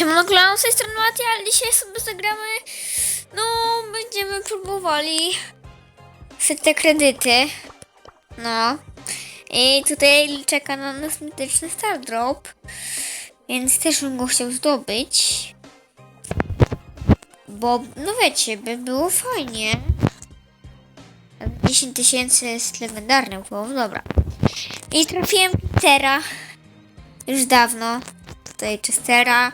Siemano Klan, z tej strony Matia, ale dzisiaj sobie zagramy, no będziemy próbowali te kredyty, no i tutaj czeka na nas mityczny Star Drop, więc też bym go chciał zdobyć, bo no wiecie, by było fajnie. 10 tysięcy jest legendarny, bo dobra. I trafiłem Petera już dawno. Tutaj Chestera.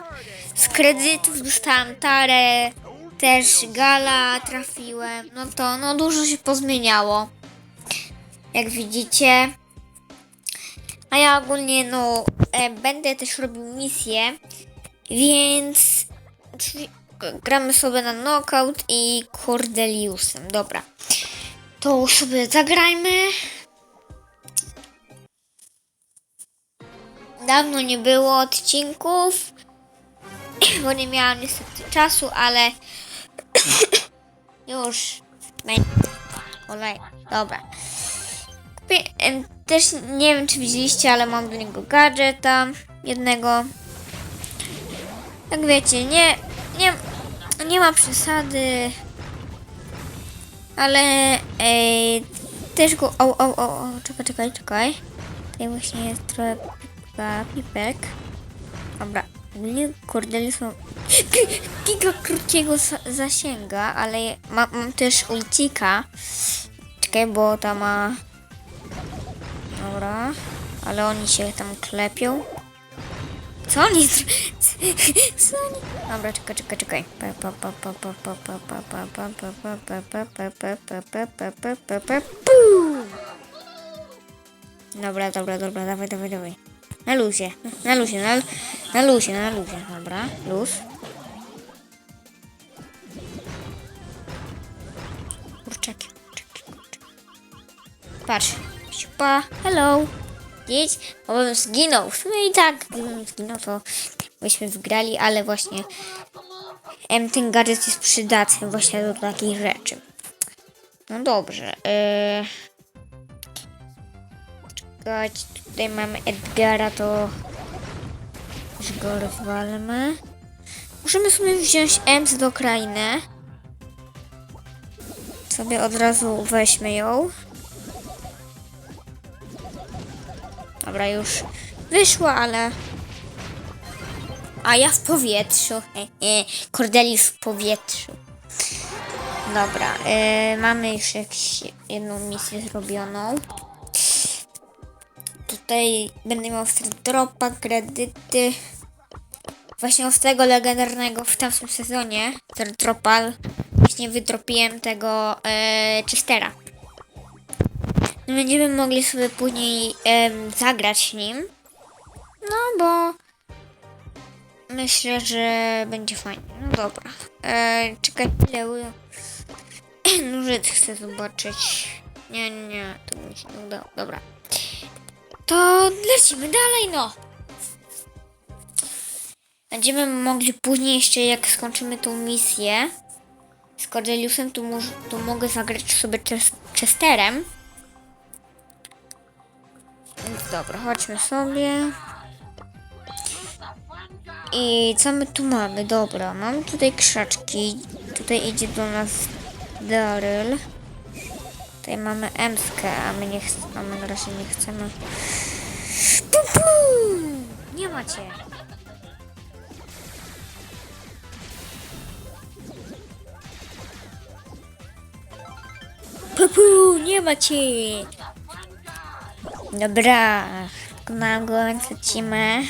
Z kredytów dostałam tarę. Też gala trafiłem. No to no dużo się pozmieniało. Jak widzicie. A ja ogólnie no e, będę też robił misję. Więc gramy sobie na knockout i Cordeliusem. Dobra. To sobie zagrajmy. Dawno nie było odcinków, bo nie miałam niestety czasu, ale już. Olej, dobra. Kupię, też nie wiem, czy widzieliście, ale mam do niego gadżeta jednego. Jak wiecie, nie, nie, nie ma przesady, ale ej, też go. O, o, o, o, czekaj, czekaj, czekaj. Tutaj właśnie jest trochę pipek. Dobra. Ogólnie Cordelius ma giga krótkiego zasięga, ale ma, mam też ulcika. Czekaj, bo ta ma... Dobra. Ale oni się tam klepią. Co oni... Co oni... Dobra, czekaj, czekaj, czekaj. Dobra, dobra, dobra, dawaj, dawaj, dawaj. Na luzie, na luzie, na, na luzie, na luzie. Dobra, luz. Kurczaki, kurczaki, kurczaki. Patrz. Siupa, hello. Jedź, bo bym zginął. W sumie i tak, gdybym zginął, to byśmy wygrali, ale właśnie em, ten gadżet jest przydatny właśnie do takich rzeczy. No dobrze. Yy... Czekać, tutaj mamy Edgara, to już go rozwalmy. Możemy sobie wziąć Ems do krainy. Sobie od razu weźmy ją. Dobra, już wyszła, ale... A ja w powietrzu. Cordelius w powietrzu. Dobra, e, mamy już jakąś jedną misję zrobioną. Tutaj będę miał dropa, kredyty. Właśnie z tego legendarnego w tamtym sezonie, dropa, właśnie wydropiłem tego e, Chestera. No będziemy mogli sobie później em, zagrać nim. No bo myślę, że będzie fajnie. No dobra. E, czekaj, ile Nożyc chcę zobaczyć. Nie, nie, to mi się nie udało. Dobra. To lecimy dalej, no. Będziemy mogli później jeszcze, jak skończymy tą misję z Cordeliusem, to, może, to mogę zagrać sobie Ches- Chesterem. Więc dobra, chodźmy sobie. I co my tu mamy? Dobra, mam tutaj krzaczki. Tutaj idzie do nas Daryl. Tutaj mamy Emskę, a my nie chcemy, a my na razie nie chcemy. Pum, pum! Nie macie. Pupu, nie macie. Dobra, na go lecimy.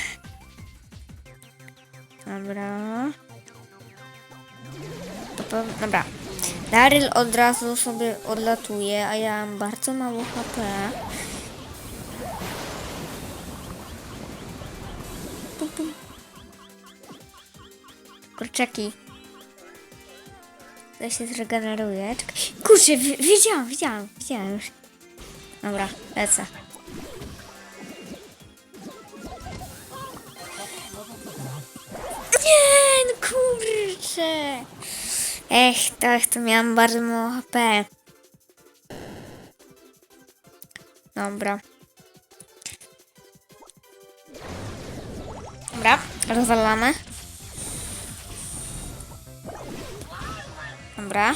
Dobra. Dobra. Daryl od razu sobie odlatuje, a ja mam bardzo mało HP. Kurczaki. To się zregeneruje. Kurczę, wi- wiedziałam, wiedziałam, wiedziałam już. Dobra, lecę. Nie, no kurczę. Ech, tak, to miałam bardzo mało HP. Dobra. Dobra, rozwalamy. Dobra.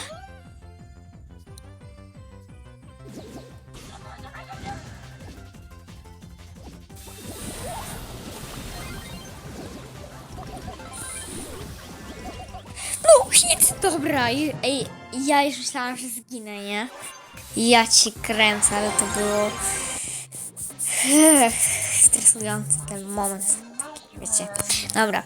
Dobra, ej, ja już myślałam, że zginę, nie? Ja ci kręcę, ale to było... Stresujący ten moment. Wiecie. Dobra.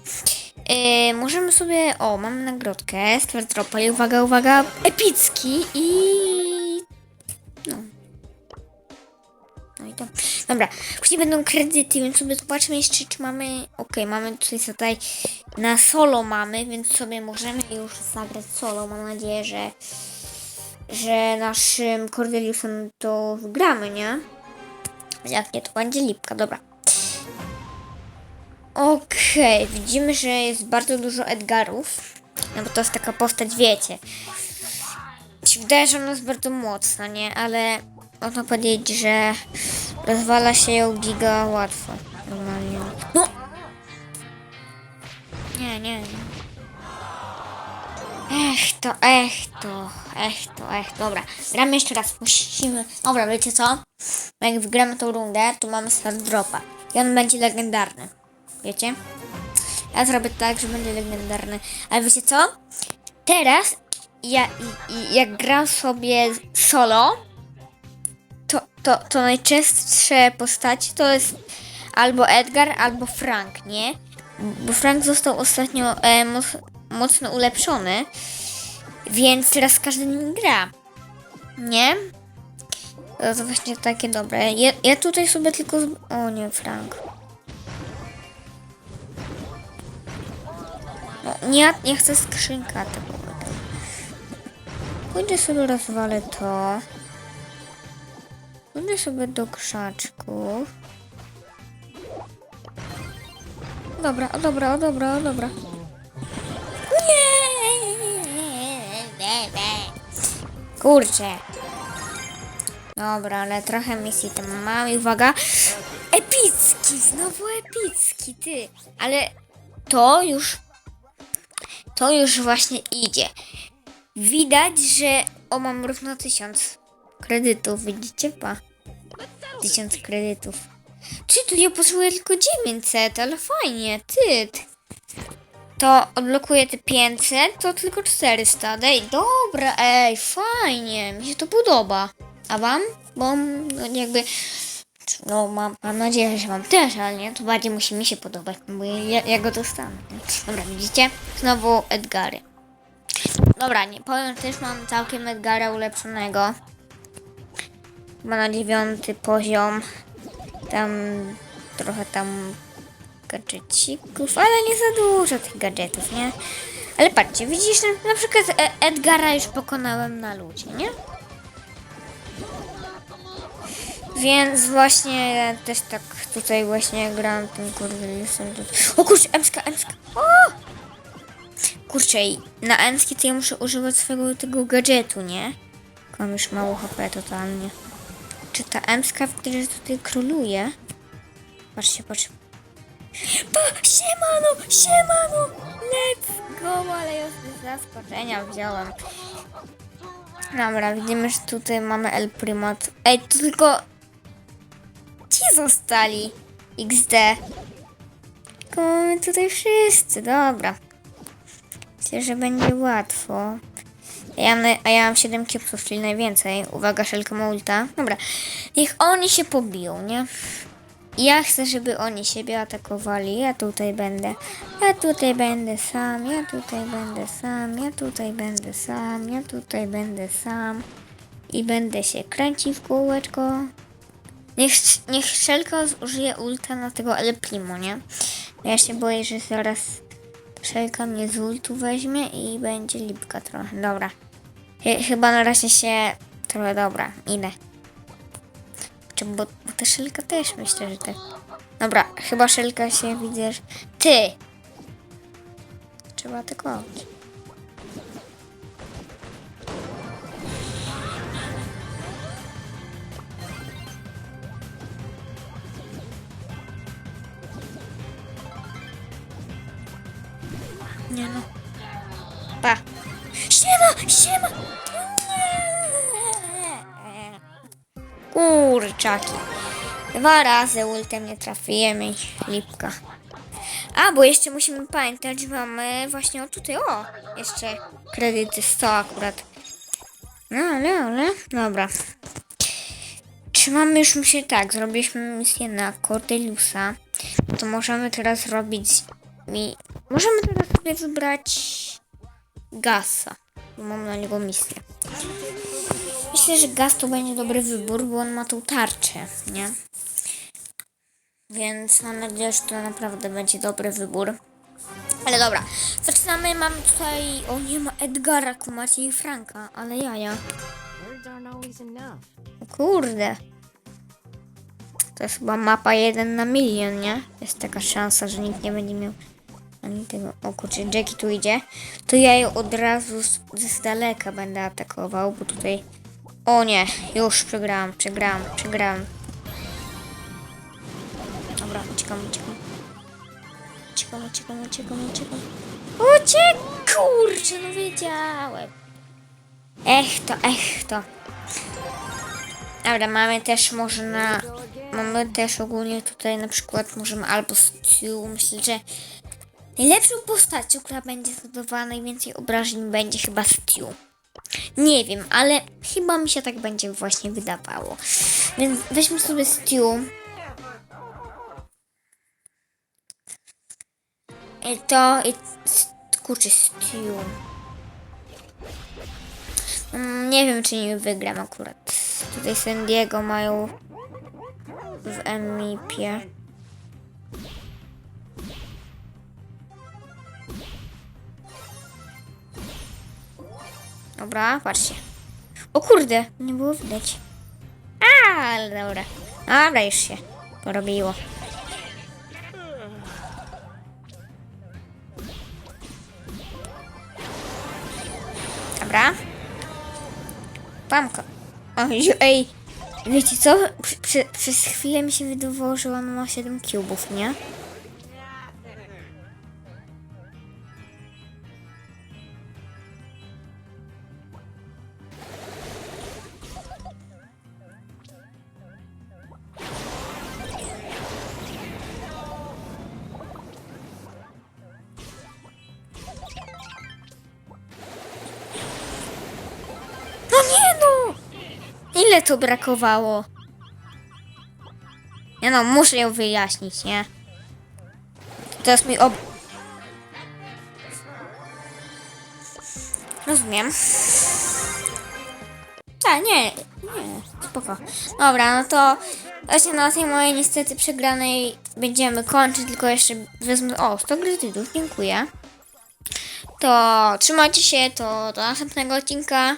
Yy, możemy sobie... O, mamy nagrodkę. Stwardropel. Uwaga, uwaga. Epicki i... No. No i to. Dobra. Później będą kredyty, więc sobie zobaczmy jeszcze, czy mamy... Okej, mamy tutaj, tutaj na solo mamy, więc sobie możemy już zagrać solo. Mam nadzieję, że że naszym Cordeliusem to wygramy, nie? Jak nie, to będzie lipka, dobra. Okej, widzimy, że jest bardzo dużo Edgarów. No bo to jest taka postać, wiecie. Się wydaje, że ona jest bardzo mocna, nie? Ale można powiedzieć, że rozwala się ją giga łatwo. Normalnie. No! Nie, nie, nie. Ech to, ech to, ech to, ech. Dobra, gramy jeszcze raz. Musimy. Dobra, wiecie co? Jak wygramy tą rundę, to mamy start dropa. I on będzie legendarny. Wiecie? Ja zrobię tak, że będzie legendarny. Ale wiecie co? Teraz ja, jak gram sobie solo, to, to, to najczęstsze postaci to jest albo Edgar, albo Frank, nie? Bo Frank został ostatnio e, moc, mocno ulepszony, więc teraz każdy nim gra. Nie? To, to właśnie takie dobre. Ja, ja tutaj sobie tylko... O nie, Frank. No, nie, ja chcę skrzynka tego. Pójdę sobie rozwalę to. Pójdę sobie do krzaczków. Dobra, o dobra, o dobra, o dobra. Kurczę. Dobra, ale trochę misji tam mam i uwaga. Epicki, znowu epicki, ty. Ale to już, to już właśnie idzie. Widać, że o mam równo tysiąc kredytów, widzicie pa? Tysiąc kredytów. Czy tu ja potrzebuję tylko 900, ale fajnie, ty. To odblokuję te 500, to tylko 400. Ej, dobra, ej, fajnie, mi się to podoba. A wam? Bo no, jakby, no mam, mam nadzieję, że wam też, ale nie, to bardziej musi mi się podobać, bo ja, ja go dostanę. nie? Dobra, widzicie? Znowu Edgary. Dobra, nie powiem, też mam całkiem Edgara ulepszonego. Ma na dziewiąty poziom. Tam trochę tam gadżecików, ale nie za dużo tych gadżetów, nie? Ale patrzcie, widzisz, na, przykład E- Edgara już pokonałem na ludzie, nie? Więc właśnie ja też tak tutaj właśnie gram tym Cordeliusem. O kurczę, Emska, Emska! O! Kurczę, na Emski to ja muszę używać swojego tego gadżetu, nie? Mam już mało HP totalnie. Czy ta Emska że tutaj króluje? Patrzcie, patrzcie. Pa, siemano, siemano! Let's go, ale ja z zaskoczenia wziąłem. Dobra, widzimy, że tutaj mamy El Primat. Ej, to tylko ci zostali. XD. Tylko mamy tutaj wszyscy, dobra. Myślę, że będzie łatwo. Ja a ja mam 7 kipsów, czyli najwięcej. Uwaga, szelka ma ulta. Dobra, niech oni się pobiją, nie? Ja chcę, żeby oni siebie atakowali. Ja tutaj będę. Ja tutaj będę sam. Ja tutaj będę sam. Ja tutaj będę sam. Ja tutaj będę sam. I będę się kręcił w kółeczko. Niech, niech Szelka użyje ulta na tego El Primo, nie? Ja się boję, że zaraz Szelka mnie z ultu weźmie i będzie lipka trochę. Dobra. Chy- Chyba na razie się trochę dobra. Idę. Czy, bo, bo ta szelka też myślę, że tak. Dobra, chyba szelka się widzę, że... Ty! Trzeba atakować. Nie no. Pa. Siema, siema! Kurczaki. Dwa razy ultem nie trafiłem lipka. A, bo jeszcze musimy pamiętać, że mamy właśnie o tutaj, o, jeszcze kredyty 100 akurat. No, ale, ale, dobra. Czy mamy już myślę tak, zrobiliśmy misję na Cordeliusa, to możemy teraz robić mi... Możemy teraz sobie wybrać Gasa, bo mam na niego misję. Myślę, że Gas to będzie dobry wybór, bo on ma tą tarczę, nie? Więc mam nadzieję, że to naprawdę będzie dobry wybór. Ale dobra, zaczynamy. Mam tutaj. O, nie ma Edgara, Kumacie i Franka, ale jaja. Kurde. To jest chyba mapa 1 na milion, nie? Jest taka szansa, że nikt nie będzie miał ani tego. O kurczę, Jackie tu idzie. To ja ją od razu z, z daleka będę atakował, bo tutaj. O nie, już przegrałam, przegrałam, przegrałam. Dobra, uciekam, uciekam. Uciekam, uciekam, uciekam, uciekam. Uciek! Kurczę, no wiedziałem. Ech to, ech to. Dobra, mamy też można, mamy też ogólnie tutaj na przykład możemy albo Stu, myślę, że najlepszą postacią, która będzie zadawała najwięcej obrażeń będzie chyba Stu. Nie wiem, ale chyba mi się tak będzie właśnie wydawało. Więc weźmy sobie Stu. I to, i kurczę, Stu. Mm, Nie wiem, czy nie wygram akurat. Tutaj San Diego mają w Emipie. Dobra, patrzcie. O kurde, nie było widać. A, ale dobra. Dobra, już się porobiło. Dobra. Pamka. Oj, ej, wiecie co? Przy, przez chwilę mi się wydawało, że on ma 7 cubów, nie? To brakowało? Nie no, muszę ją wyjaśnić, nie? Jest mój ob... Rozumiem. Tak, nie, nie, spoko. Dobra, no to właśnie na tej mojej niestety przegranej będziemy kończyć, tylko jeszcze wezmę... O, 100 kredytów, dziękuję. To trzymajcie się, to do następnego odcinka.